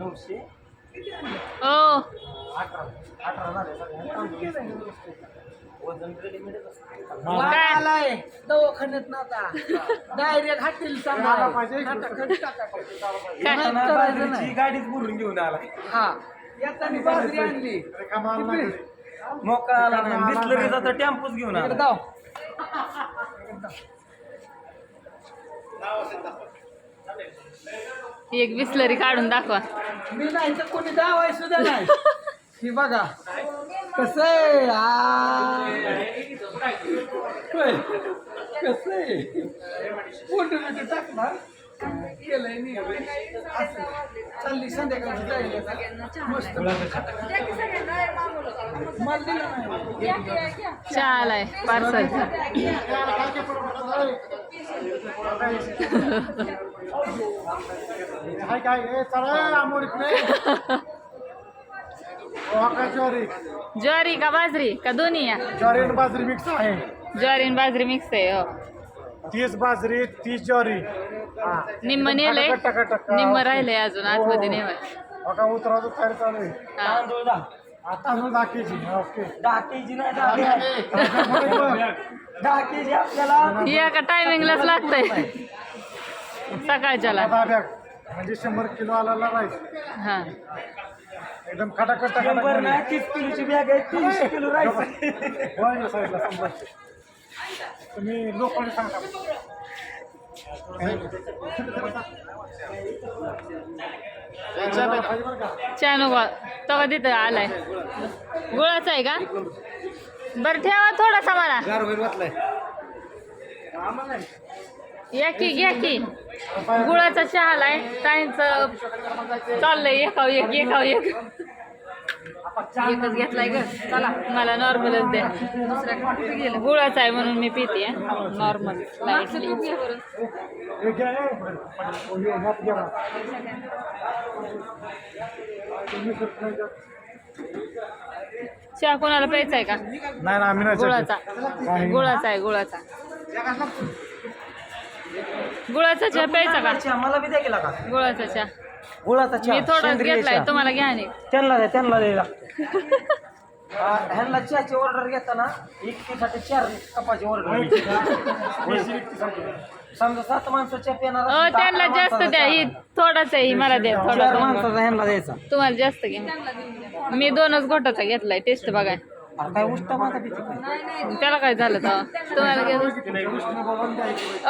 नऊशे. ओ अठरा अठरा झाले सगळे. वजन रेडीमेडच असतं. काय? आलाय. दवाखान्यात डायरेक्ट गाडीच बुरून घेऊन आला हा. येताना बाजरी आणली. मोका आला नाही. बिस्लरीचा तर टेम्पोच घेऊन आला. जाऊ. एक बिस्लरी काढून दाखवा. मी नाही तर कोणी दावाय सुद्धा नाही. ही बघा. कसं आहे? कसं आहे? फोटो बिटो टाकणार केलंय मी. असं. चालली संध्याकाळची. मस्त. मला दिलं नाही. चहा आलाय पार्सल. ज्वारी का बाजरी का दोन्ही या? ज्वारी आणि बाजरी मिक्स आहे ज्वारी आणि बाजरी मिक्स आहे हो. तीस बाजरी तीस ज्वारी हा निम्म नेलंय. टका, टका, टका. निम्म राहिलंय अजून आतमध्ये हो. नेवाय ओका उतराचं तयार चालू आहे. हा. तांदूळ दहा आता दहा केजी ओके. केजी नाही बॅग. दहा केजी आपल्याला. ही एका टायमिंगलाच लागतंय. सकाळच्याला. दहा बॅग म्हणजे शंभर किलो आला राईस हा. एकदम खटाखट शंभर नाही तीस किलोची बॅग आहे तीनशे किलो साईडला शंभर तुम्ही लोकांनी सांगा. चहा नको तो का तिथं आलाय. गुळाचा आहे का? बरं ठेवा थोडासा मला. या की घ्या की गुळाचा चहा आहे. ताईंचं चाललंय. एकाव एक एकाव एक. एकच घेतलाय ग. चला मला नॉर्मलच द्या. दुसऱ्या गुळाचा आहे म्हणून मी पिते. नॉर्मल. चहा कोणाला प्यायचा आहे का? नाही ना आम्ही नाही गुळाचा. गुळाचा आहे गुळाचा. गुळाचा चहा प्यायचा का? चहा मला बी द्या केला का गुळाचा चहा. गुळाचा चहा मी थोडाच सेंद्रिय घेतलाय चहा. तुम्हाला घ्या नाही त्यांना द्या त्यांना द्यायला ह्यांना चहाची ऑर्डर घेताना एकटीसाठी चार कपाची ऑर्डर समजा सात माणसं चहा पिणार अ असेल तर त्यांना अकरा जास्त माणसाचा द्या ही चहा. थोडाच आहे ही मला द्या चार माणसाचा ह्यांना द्यायचा तुम्हाला जास्त घ्या मी दोनच घोटाचा घेतलाय टेस्ट बघा अरे काय उष्ट माझा पिती काय? त्याला काय झालं तेव्हा तुम्हाला घ्या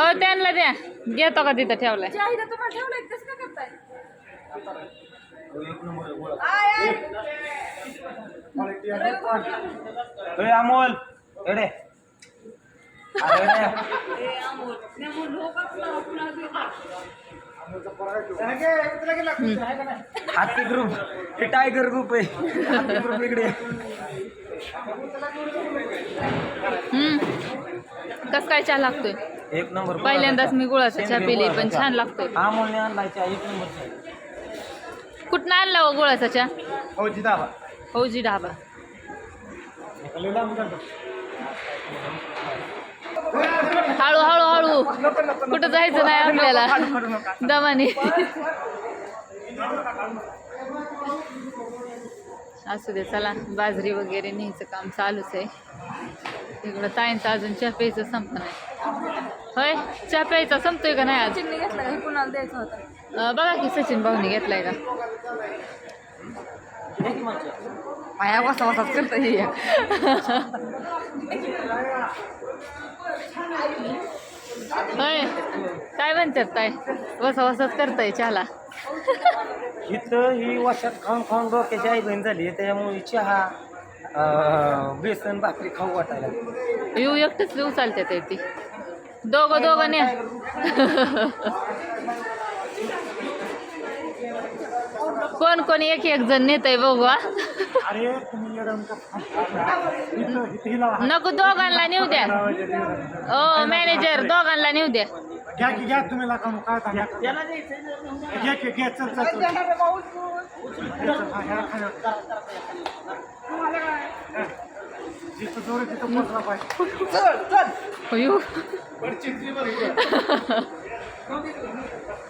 अ त्यांना द्या घेतो का तिथं ठेवलाय? अरे अमोल एडे अरे एडे. हाती ग्रुप हे टायगर ग्रुप आहे. हाती ग्रुप इकडे. हम्म. कस काय चहा लागतोय? एक नंबर पहिल्यांदाच मी गुळाचा चहा. पिली पण छान लागतोय. अमोलने आणलाय चहा एक नंबर कुठनं आणला हो गुळाचा चहा? हो जिताबा फौजी ढाबा. हळू हळू हळू. कुठं जायचं नाही आपल्याला? दमाने. असू दे चला. बाजरी वगैरे न्यायचं काम चालूच आहे. इकडं ताईंचं अजून चहा प्यायचं संप नाही होय? चहा प्यायचा संपतोय का नाही आज? बघा की सचिन भाऊनी घेतलाय का? पाया वासा वासाच करता हे होय. काय म्हणतात ताई? वसा वसाच करताय चहाला. इथं ही वर्षात खाऊन खाऊन डोक्याची आई बहीण झाली त्याच्यामुळे चहा अं, बेसन भाकरी खाऊ वाटायला लागली. येऊ एकटंच येऊ चालतात ती. दोघं दोघं ने. कोण कोण एक एक जण नेतय बघू हा. अरे तुम्ही येडं इथं इथं हिला नको दोघांना नेऊ द्या. ओ मॅनेजर दोघांना नेऊ द्या. घ्या की घ्या तुम्ही लाका काय सांगा? घ्या की घ्या चल चल चल. हा, ह्याला खाया. जिथं जोर आहे तिथं पोचला पाहिजे. अयो.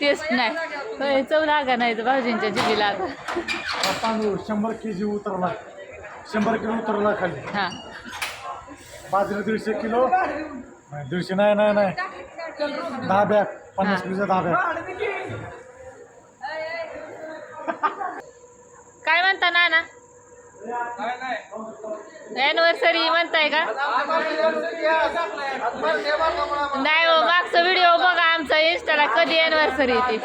टेस्ट नाही. होय चव लागा नाही तर भाऊजींच्या जिभीला आता. हा तांदूळ शंभर के जी उतरला. शंभर किलो उतरला खाली. हां. बाजरी दीडशे किलो. नाही, दीडशे नाही नाही नाही. दहा बॅग पन्नास हा. किलोच्या दहा बॅग. काय म्हणता नाना? अॅनिव्हर्सरी म्हणताय का? नाही हो कधी अॅनिव्हर्सरी ती?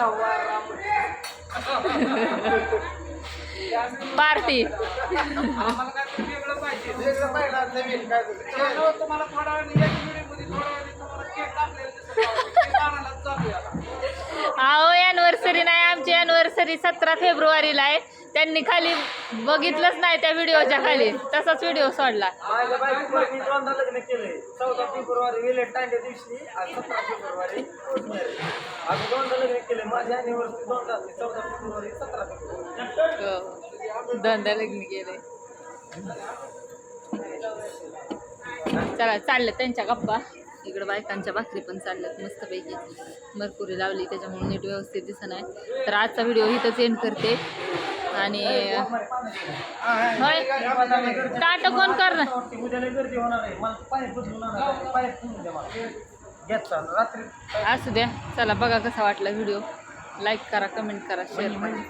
पार्टी अहो अॅनिव्हर्सरी नाही आमची नर्सरी सतरा फेब्रुवारीला आहे. त्यांनी खाली बघितलंच नाही त्या व्हिडिओच्या खाली. तसाच व्हिडिओ सोडला. हो. लग्न केलंय चौदा फेब्रुवारी व्हॅलेंटाईन दिवशी आज सतरा फेब्रुवारी आज दोनदा लग्न केलंय दोनदा असते चौदा फेब्रुवारी सतरा फेब्रुवारी हो. दोनदा लग्न चला चाललं त्यांच्या गप्पा. इकडं बायकांच्या भाकरी पण चालल्यात मस्तपैकी. मरकुरी लावली त्याच्यामुळे नीट व्यवस्थित दिसत आहे. तर आजचा व्हिडिओ इथंच एंड करते. आणि होय ताट कोण करणार? असू द्या चला बघा कसा वाटला व्हिडिओ. लाईक करा कमेंट करा शेअर करा.